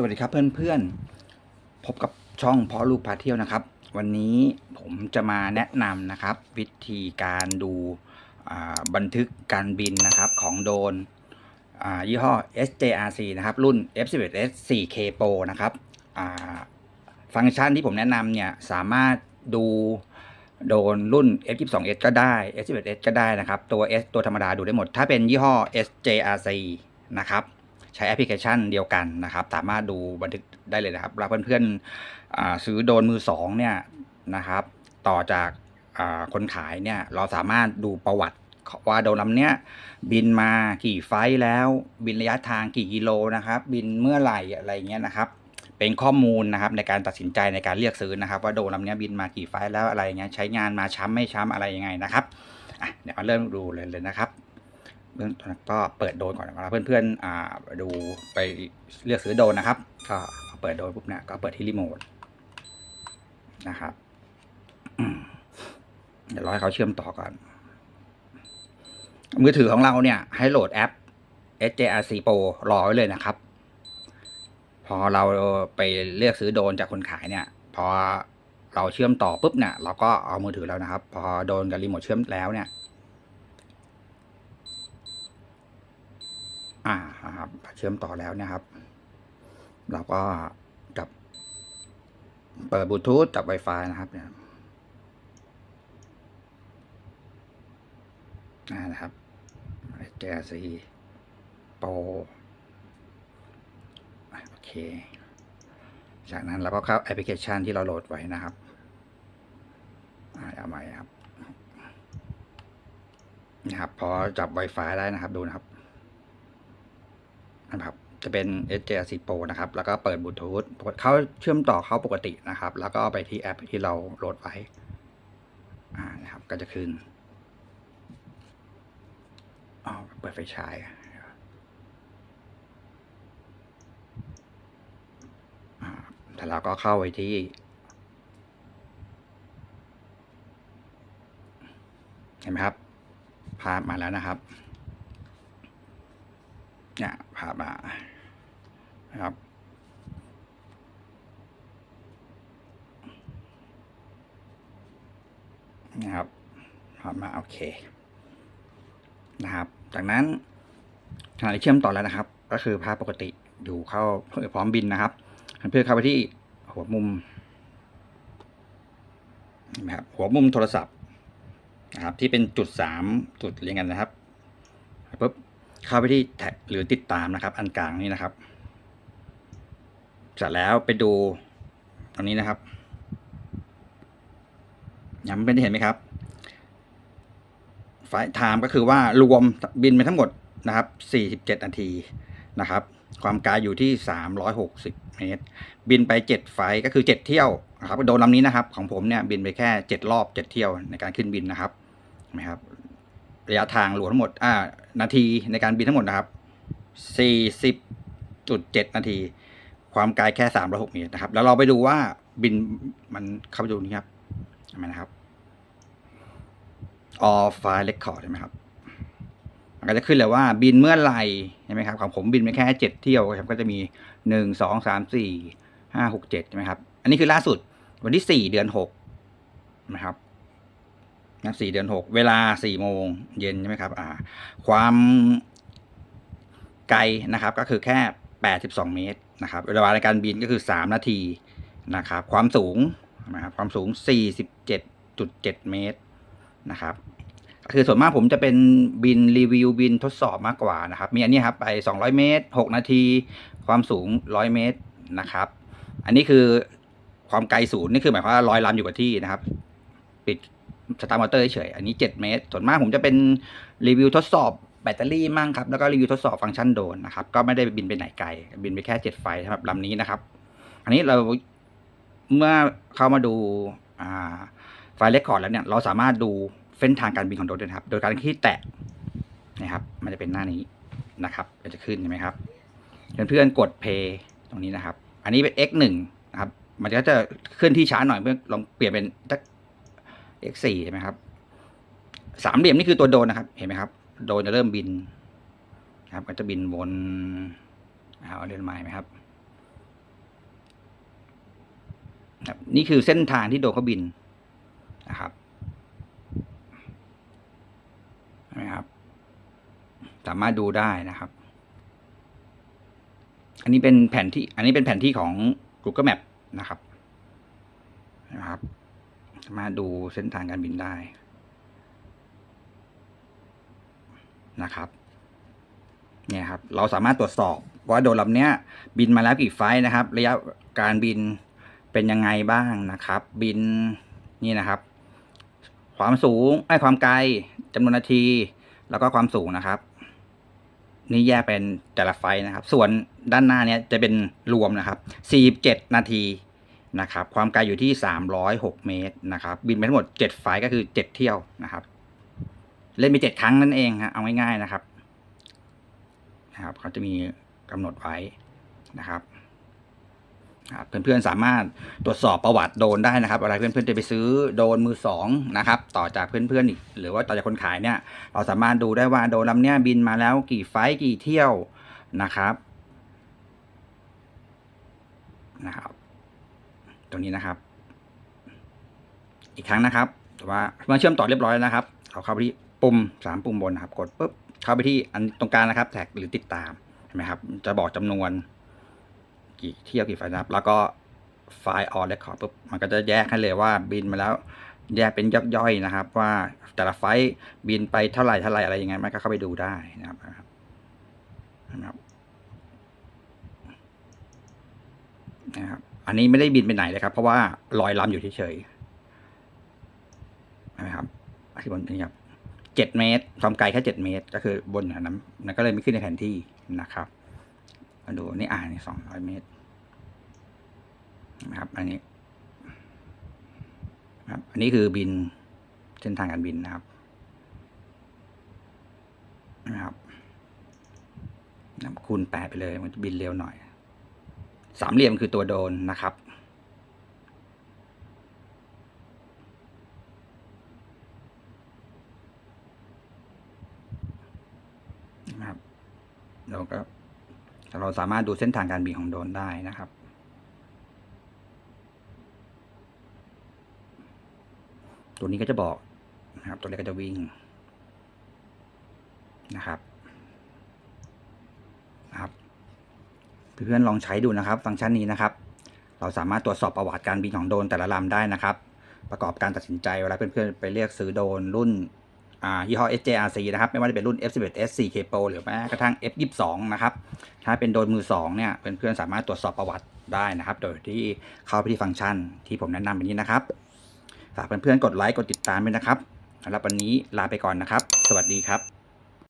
สวัสดีครับเพื่อนๆ พบกับช่องเพาะลูกพาเที่ยวนะครับ วันนี้ผมจะมาแนะนำนะครับ วิธีการดูบันทึกการบินนะครับของโดนยี่ห้อ SJRC นะครับ รุ่น F11S 4K Pro นะครับฟังก์ชันที่ผมแนะนำเนี่ยสามารถดูโดนรุ่น F22S ก็ได้ S11S ก็ได้นะครับ ตัว S ตัวธรรมดาดูได้หมด ถ้าเป็นยี่ห้อ SJRC นะครับ ใช้แอปพลิเคชันเดียวกันนะครับ สามารถดูบันทึกได้เลยนะครับแล้วเพื่อนๆอ่าซื้อโดนมือสองเนี่ยนะครับ ต่อจากคนขายเนี่ยเราสามารถดูประวัติว่าโดรนลำเนี้ยบินมากี่ไฟแล้ว บินระยะทางกี่กิโลนะครับ บินเมื่อไหร่อะไรเงี้ยนะครับ เป็นข้อมูลนะครับในการตัดสินใจในการเลือกซื้อนะครับ ว่าโดรนลำเนี้ยบินมากี่ไฟแล้วอะไรเงี้ยใช้งานมาช้ำไม่ช้ำอะไรยังไงนะครับอะเดี๋ยวมาเริ่มดูเลยเลยนะครับ เบื้องต้นก็เปิดโดรนก่อนนะครับเพื่อนๆอ่าดูไปเลือกซื้อโดรนนะครับก็พอเปิดโดรนปุ๊บเนี่ยก็เปิดที่รีโมทนะครับอืมเดี๋ยวรอให้เขาเชื่อมต่อก่อน มือถือของเราเนี่ย ให้โหลดแอป SJRC Pro รอไว้เลยนะครับ พอเราไปเลือกซื้อโดรนจากคนขายเนี่ย พอเราเชื่อมต่อปุ๊บเนี่ยเราก็เอามือถือแล้วนะครับ พอโดรนกับรีโมทเชื่อมแล้วเนี่ย อ่าครับเชื่อมต่อแล้วนะครับ เราก็จับ เปิดบลูทูธจับ Wi-Fi นะครับเนี่ยนะครับแกซีโปรโอเค จากนั้นเราก็เข้าแอปพลิเคชันที่เราโหลดไว้นะครับเอาใหม่ครับนะครับพอจับ Wi-Fi ได้นะครับดูนะครับ นะครับจะเป็น SJRC Pro นะครับ แล้วก็เปิดบลูทูธเข้าเชื่อมต่อเข้าปกตินะครับ แล้วก็ไปที่แอปที่เราโหลดไว้อ่านะครับ ก็จะขึ้นอ๋อเปิดไฟฉายแต่เราก็เข้าไปที่ เห็นไหมครับ ภาพมาแล้วนะครับ เนี่ยภามานะครับ นะครับภามาโอเค นะครับ จากนั้นขณะที่เชื่อมต่อแล้วนะครับ ก็คือภาพปกติอยู่เข้าพร้อมบินนะครับ เพื่อเข้าไปที่หัวมุมนไหมครับหัวมุมโทรศัพท์นะครับที่เป็นจุดสามจุดเรียงกันนะครับปุ๊บ เข้าไปที่แท็กหรือติดตามนะครับ อันกลางนี้นะครับเสร็จแล้วไปดูตรงนี้นะครับย้ำเป็นที่เห็นไหมครับไฟล์ไทม์ก็คือว่ารวมบินไปทั้งหมดนะครับ 47 นาทีนะครับ ความไกลอยู่ที่ 360 เมตร บินไป 7 ไฟก็คือ 7 เที่ยวนะครับโดนลำนี้นะครับ ของผมเนี่ยบินไปแค่ 7 รอบ 7 เที่ยวในการขึ้นบินนะครับเห็นไหมครับ ระยะทางรวมทั้งหมดอ่านาทีในการบินทั้งหมดนะครับ 40.7 นาที ความไกลแค่306เมตรนะครับ แล้วเราไปดูว่าบินมันเข้าไปดูนี่ครับเห็นไหมนะครับ all file record เห็นไหมครับ มันก็จะขึ้นเลยว่าบินเมื่อไหร่ใช่ไหมครับ ของผมบินไปแค่7เที่ยวครับก็จะมี1 2 3 4 5 6 7ใช่ไหมครับ อันนี้คือล่าสุดวันที่4เดือน6นะครับ นะสี่เดือนหกเวลาสี่โมงเย็นใช่ไหมครับอ่าความไกลนะครับก็คือแค่แปดสิบสองเมตรนะครับเวลาในการบินก็คือสามนาทีนะครับความสูงนะครับความสูงสี่สิบเจ็ดจุดเจ็ดเมตรนะครับคือส่วนมากผมจะเป็นบินรีวิวบินทดสอบมากกว่านะครับ มีอันนี้ครับไปสองร้อยเมตรหกนาที ความสูงร้อยเมตรนะครับ อันนี้คือความไกลศูนย์นี่คือหมายความว่าลอยลำอยู่กับที่นะครับ ปิด สตาร์มอเตอร์เฉยอันนี้ 7 เมตร ส่วนมากผมจะเป็นรีวิวทดสอบแบตเตอรี่มั่งครับ แล้วก็รีวิวทดสอบฟังก์ชันโดรนนะครับ ก็ไม่ได้บินไปไหนไกล บินไปแค่ 7 ไฟล์สำหรับลำนี้นะครับ อันนี้เราเมื่อเข้ามาดูาไฟล์เรคคอร์ดแล้วเนี่ย เราสามารถดูเส้นทางการบินของโดรนนะครับ โดยการที่แตะนะครับ มันจะเป็นหน้านี้นะครับก็จะขึ้นใช่ไหมครับ เพื่อนๆกด play ตรงนี้นะครับ อันนี้เป็น x 1 นะครับ มันก็จะเคลื่อนที่ช้าหน่อยเพื่อลองเปลี่ยนเป็น x4 ใช่ไหมครับ สามเหลี่ยมนี่คือตัวโดนนะครับ เห็นไหมครับ โดนจะเริ่มบินครับ ก็จะบินวนเอาเรียนใหม่ไหมครับ นี่คือเส้นทางที่โดนเขาบินนะครับนะครับ สามารถดูได้นะครับ อันนี้เป็นแผนที่ อันนี้เป็นแผนที่ของ Google Map นะครับ สามารถดูเส้นทางการบินได้นะครับ เนี่ยครับ เราสามารถตรวจสอบว่าโดรนลำเนี้ย บินมาแล้วกี่ไฟล์นะครับ ระยะการบินเป็นยังไงบ้างนะครับ บินนี่นะครับ ความสูงไอ้ความไกลจำนวนนาที แล้วก็ความสูงนะครับ นี่แยกเป็นแต่ละไฟล์นะครับ ส่วนด้านหน้าเนี้ยจะเป็นรวมนะครับ47นาที นะครับความไกลอยู่ที่ 306 เมตรนะครับบินไปทั้งหมด 7 ไฟก็คือ 7 เที่ยวนะครับ เล่นไป 7 ครั้งนั่นเองฮะเอาง่ายๆนะครับนะครับเขาจะมีกำหนดไว้นะครับเพื่อนๆสามารถตรวจสอบประวัติโดนได้นะครับอะไรเพื่อนๆจะไปซื้อโดนมือสองนะครับต่อจากเพื่อนๆอีกหรือว่าต่อจากคนขายเนี่ย เราสามารถดูได้ว่าโดรนลำเนี้ยบินมาแล้วกี่ไฟกี่เที่ยวนะครับนะครับ ตรงนี้นะครับ อีกครั้งนะครับแต่ว่าเมื่อเชื่อมต่อเรียบร้อยแล้วนะครับเราเข้าไปที่ปุ่มสามปุ่มบนนะครับ กดปุ๊บเข้าไปที่อันตรงกลางนะครับ แท็กหรือติดตามเห็นไหมครับ จะบอกจำนวน กี่เที่ยวกี่ไฟล์นะครับ แล้วก็ไฟล์ออ r เรคคอร์ดปุ๊บมันก็จะแยกให้เลยว่าบินมาแล้วแยกเป็นย่อยๆนะครับ ว่าแต่ละไฟล์บินไปเท่าไหร่เท่าไหร่อะไรยังไงมันก็เข้าไปดูได้นะครับนะครับนะครับ อันนี้ไม่ได้บินไปไหนเลยครับ เพราะว่าลอยลำอยู่เฉยๆนะครับอธิบนนี้ครับเจ็ดเมตรความไกลแค่เจ็ดเมตร ก็คือบนนั้นมันก็เลยไม่ขึ้นในแผนที่นะครับมาดูนี่อ่านสองร้อยเมตรนะครับ อันนี้ครับ อันนี้คือบินเส้นทางการบินนะครับนะครับคูณแปดไปเลยมันจะบินเร็วหน่อย สามเหลี่ยมคือตัวโดนนะครับ นะครับ เราก็เราสามารถดูเส้นทางการบินของโดนได้นะครับตัวนี้ก็จะบอกนะครับ ตัวเล็กก็จะวิ่งนะครับนะครับ เพื่อนๆลองใช้ดูนะครับ ฟังก์ชันนี้นะครับ เราสามารถตรวจสอบประวัติการบินของโดนแต่ละลำได้นะครับ ประกอบการตัดสินใจเวลาเพื่อนๆไปเลือกซื้อโดนรุ่นอ่ายี่ห้อ SJRC นะครับไม่ว่าจะเป็นรุ่น F11S 4K Pro หรือแม้กระทั่ง F22 นะครับถ้าเป็นโดนมือ2เนี่ยเพื่อนๆสามารถตรวจสอบประวัติได้นะครับ โดยที่เข้าไปที่ฟังก์ชันที่ผมแนะนำไปนี้นะครับฝากเพื่อนๆกดไลค์กดติดตามด้วยนะครับสำหรับวันนี้ลาไปก่อนนะครับ สวัสดีครับ